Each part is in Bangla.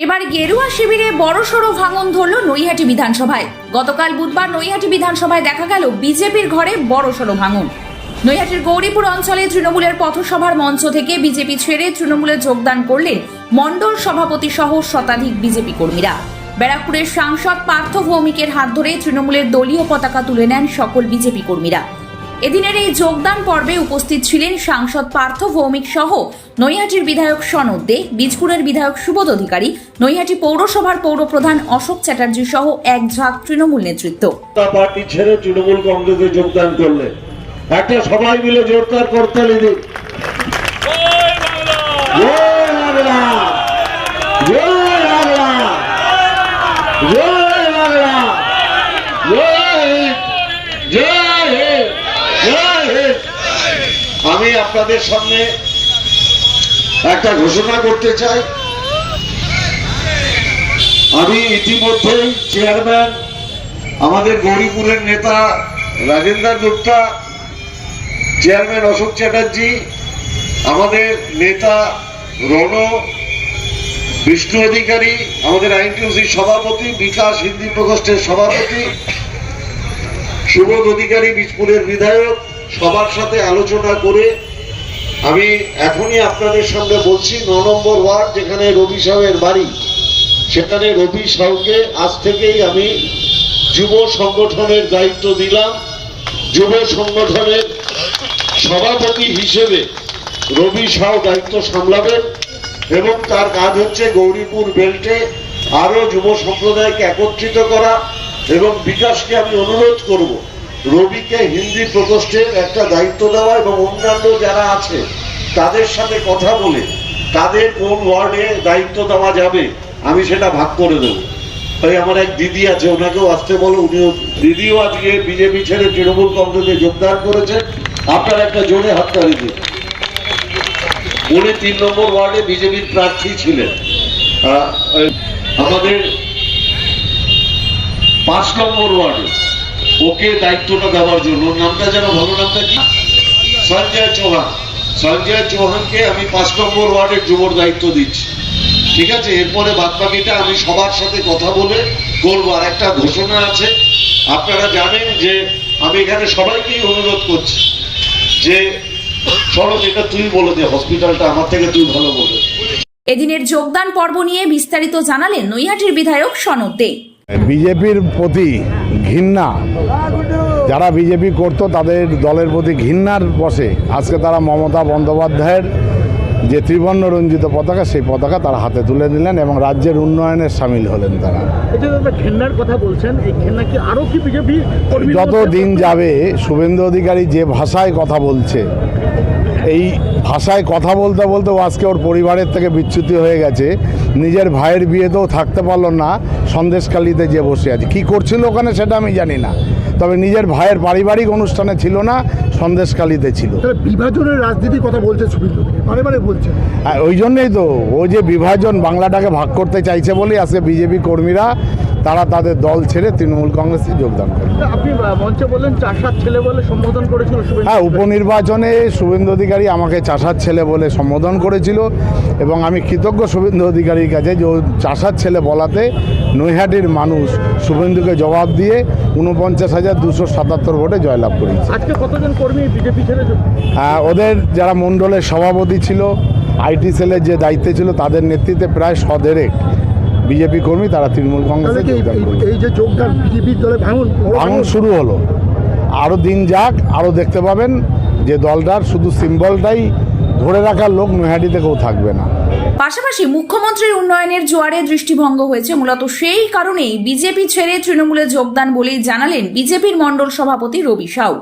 এবার গেরুয়া শিবিরে বড়সড় ভাঙন ধরল নৈহাটি বিধানসভায়। গতকাল বুধবার নৈহাটি বিধানসভায় দেখা গেল বিজেপির ঘরে বড়সড় ভাঙন। নৈহাটির গৌরীপুর অঞ্চলে তৃণমূলের পথসভার মঞ্চ থেকে বিজেপি ছেড়ে তৃণমূলে যোগদান করলেন মণ্ডল সভাপতি সহ শতাধিক বিজেপি কর্মীরা। ব্যারাকপুরের সাংসদ পার্থ ভৌমিকের হাত ধরে তৃণমূলের দলীয় পতাকা তুলে নেন সকল বিজেপি কর্মীরা। এদিনের এই যোগদান পর্বে উপস্থিত ছিলেন সাংসদ পার্থ ভৌমিক সহ নৈহাটির বিধায়ক সনদ দে, বীজপুরের বিধায়ক সুবোধ অধিকারী, নৈহাটি পৌরসভার পৌরপ্রধান অশোক চ্যাটার্জি সহ এক ঝাঁক তৃণমূল নেতৃত্ব। পার্টি ছেড়ে তৃণমূল কংগ্রেসে যোগদান একটা সবাই মিলে জোরদার করতালি দিন জয় বাংলা! জয় বাংলা! জয় বাংলা জয় হিন্দ জয় হিন্দ জয় হিন্দ আমি আপনাদের সামনে একটা ঘোষণা করতে চাই। আমি ইতিমধ্যেই চেয়ারম্যান, আমাদের গৌরীপুরের নেতা রাজেন্দ্র গুপ্তা, চেয়ারম্যান অশোক চ্যাটার্জি, আমাদের নেতা রণ, বিষ্ণু অধিকারী, আমাদের আইনটিউসির সভাপতি, বিকাশ হিন্দি প্রকোষ্ঠের সভাপতি, সুবোধ অধিকারী বীজপুরের বিধায়ক সবার সাথে আলোচনা করে আমি এখনই আপনাদের সামনে বলছি, ন নম্বর ওয়ার্ড যেখানে রবি সাহেবের বাড়ি, সেখানে রবি সাউকে আজ থেকেই আমি যুব সংগঠনের দায়িত্ব দিলাম। যুব সংগঠনের সভাপতি হিসেবে রবি সাউ দায়িত্ব সামলাবেন এবং তার কাজ হচ্ছে গৌরীপুর বেল্টে আরও যুব সম্প্রদায়কে একত্রিত করা এবং বিকাশকে আমি অনুরোধ করব। রবিকে হিন্দি প্রকোষ্ঠের একটা দায়িত্ব দেওয়া এবং অন্যান্য যারা আছে, তাদের সাথে কথা বলে তাদের কোন ওয়ার্ডে দায়িত্ব দেওয়া যাবে, আমি সেটা ভাগ করে দেবো। তাই আমার এক দিদি আছে, ওনাকেও আসতে বলো, উনিও দিদিও আজকে বিজেপি ছেড়ে তৃণমূল কংগ্রেসে যোগদান করেছেন। আপনার একটা জোরে হাততালি দিন। উনি তিন নম্বর ওয়ার্ডে বিজেপির প্রার্থী ছিলেন। আমাদের পাঁচ নম্বর ওয়ার্ডে ওকে দায়িত্বটা দেওয়ার জন্য। নামটা যেন ভালো নামটা কি? সঞ্জয় চৌহান। সঞ্জয় চৌহানকে আমি পাঁচ নম্বর ওয়ার্ডের যুবর দায়িত্ব দিচ্ছি। ঠিক আছে? এরপরে বাদ বাকিটা আমি সবার সাথে কথা বলে করব আর একটা ঘোষণা আছে। আপনারা জানেন যে আমি এখানে সবাইকেই অনুরোধ করছি যে চলো যেটা তুই বলে দে হসপিটালটা আমার থেকে তুই ভালো বলে এদিনের যোগদান পর্ব নিয়ে বিস্তারিত জানালেন নৈহাটির বিধায়ক সনদ। দে বিজেপির প্রতি ঘৃণা। যারা বিজেপি করত তাদের দলের প্রতি ঘৃণার বসে। আজকে তারা মমতা বন্দ্যোপাধ্যায়ের যে ত্রিবর্ণ রঞ্জিত পতাকা সেই পতাকা তারা হাতে তুলে নিলেন এবং রাজ্যের উন্নয়নে সামিল হলেন তারা। কথা বলছেন এই কি কি বিজেপি যত দিন যাবে শুভেন্দু অধিকারী যে ভাষায় কথা বলছে এই ভাষায় কথা বলতে বলতে ও আজকে ওর পরিবারের থেকে বিচ্যুতি হয়ে গেছে। নিজের ভাইয়ের বিয়েতেও থাকতে পারল না সন্দেশকালীতে যে বসে আছে। কি করছিল ওখানে সেটা আমি জানি না। তবে নিজের ভাইয়ের পারিবারিক অনুষ্ঠানে ছিল না সন্দেশকালীতে ছিল। বিভাজনের রাজনীতির কথা বলছে বারে বলছে। ওই জন্যই তো ও যে বিভাজন বাংলাটাকে ভাগ করতে চাইছে বলেই আজকে বিজেপি কর্মীরা তারা তাদের দল ছেড়ে তৃণমূল কংগ্রেসে যোগদান করে। আপনি মঞ্চে বললেন সাত ছেলে বলে সম্বোধন করেছিল হ্যাঁ উপনির্বাচনে শুভেন্দু অধিকারী আমাকে চাষার ছেলে বলে সম্বোধন করেছিল এবং আমি কৃতজ্ঞ শুভেন্দু অধিকারীর কাছে যে চাষার ছেলে বলাতে নৈহাটির মানুষ শুভেন্দুকে জবাব দিয়ে উনপঞ্চাশ হাজার দুশো সাতাত্তর ভোটে জয়লাভ করেছে। আজকে কতজন কর্মী বিজেপি ছেড়ে যোগ- ওদের যারা মণ্ডলের সভাপতি ছিল আইটি সেলের যে দায়িত্বে ছিল তাদের নেতৃত্বে প্রায় সদেরেক বিজেপি কর্মী তারা তৃণমূল কংগ্রেসে যোগদান এই- এই যে যোগদান বিজেপির দলে ভাঙন ভাঙন শুরু হলো। আরও দিন যাক আরও দেখতে পাবেন যে দলটার শুধু সিম্বলটাই ধরে রাখার লোক নৈহাটিতে কেউ থাকবে না। পাশাপাশি মুখ্যমন্ত্রীর উন্নয়নের জোয়ারে দৃষ্টিভঙ্গ হয়েছে মূলত সেই কারণেই বিজেপি ছেড়ে তৃণমূলে যোগদান বলেই জানালেন বিজেপির মণ্ডল সভাপতি রবি সাউ।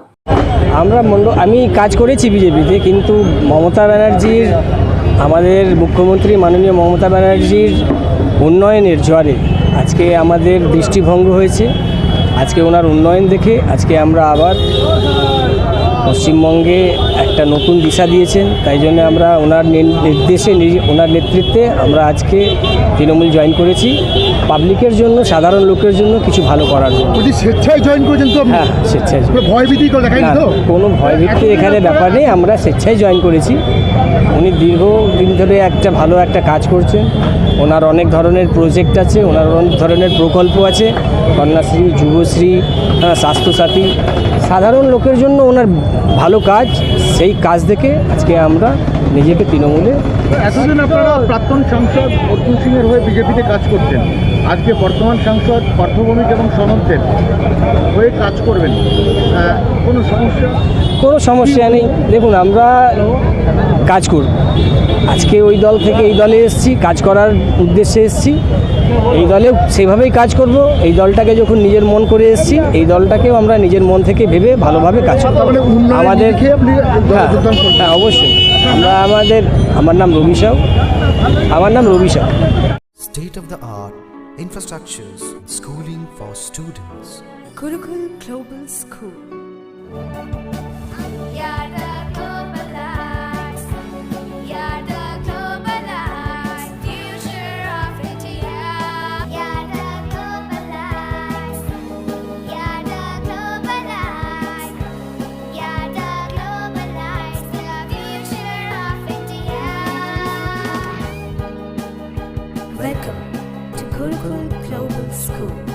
আমরা মন্ড আমি কাজ করেছি বিজেপিতে কিন্তু মমতা ব্যানার্জির আমাদের মুখ্যমন্ত্রী মাননীয় মমতা ব্যানার্জির উন্নয়নের জ্বরে আজকে আমাদের দৃষ্টিভঙ্গ হয়েছে। আজকে ওনার উন্নয়ন দেখে আজকে আমরা আবার পশ্চিমবঙ্গে একটা নতুন দিশা দিয়েছেন তাই জন্য আমরা ওনার নির্দেশে ওনার নেতৃত্বে আমরা আজকে তৃণমূল জয়েন করেছি। পাবলিকের জন্য সাধারণ লোকের জন্য কিছু ভালো করার জন্য। স্বেচ্ছায় জয়েন করেছেন তো হ্যাঁ স্বেচ্ছায় কোনো ভয় ভীতি করে দেখায়নি না তো? কোনো ভয়ভীতির এখানে ব্যাপার নেই আমরা স্বেচ্ছায় জয়েন করেছি। উনি দীর্ঘদিন ধরে একটা ভালো একটা কাজ করছেন। ওনার অনেক ধরনের প্রজেক্ট আছে ওনার অনেক ধরনের প্রকল্প আছে। কন্যাশ্রী যুবশ্রী হ্যাঁ, স্বাস্থ্যসাথী সাধারণ লোকের জন্য ওনার ভালো কাজ, সেই কাজ দেখে আজকে আমরা নিজেকে তৃণমূলে এতদিন আপনারা প্রাক্তন সাংসদ অর্জুন সিংয়ের হয়ে বিজেপিতে কাজ করতেন। আজকে বর্তমান সাংসদ পার্থভূমিক এবং সনন্দের হয়ে কাজ করবেন। কোনো সমস্যা? কোনো সমস্যা নেই। দেখুন আমরা কাজ করব। আজকে ওই দল থেকে এই দলে এসেছি কাজ করার উদ্দেশ্যে এসেছি। এই দলে সেভাবেই কাজ করব। এই দলটাকে যখন নিজের মন করে এসেছি এই দলটাকেও আমরা নিজের মন থেকে ভেবে ভালোভাবে কাজ করব। মানে আমাদের হ্যাঁ হ্যাঁ অবশ্যই। আমরা আমাদের আমার নাম রবি সাউ। আমার নাম রবি Sau. State of the art infrastructures, schooling for students. Gurukul Global School. Welcome to Gurukul Global School.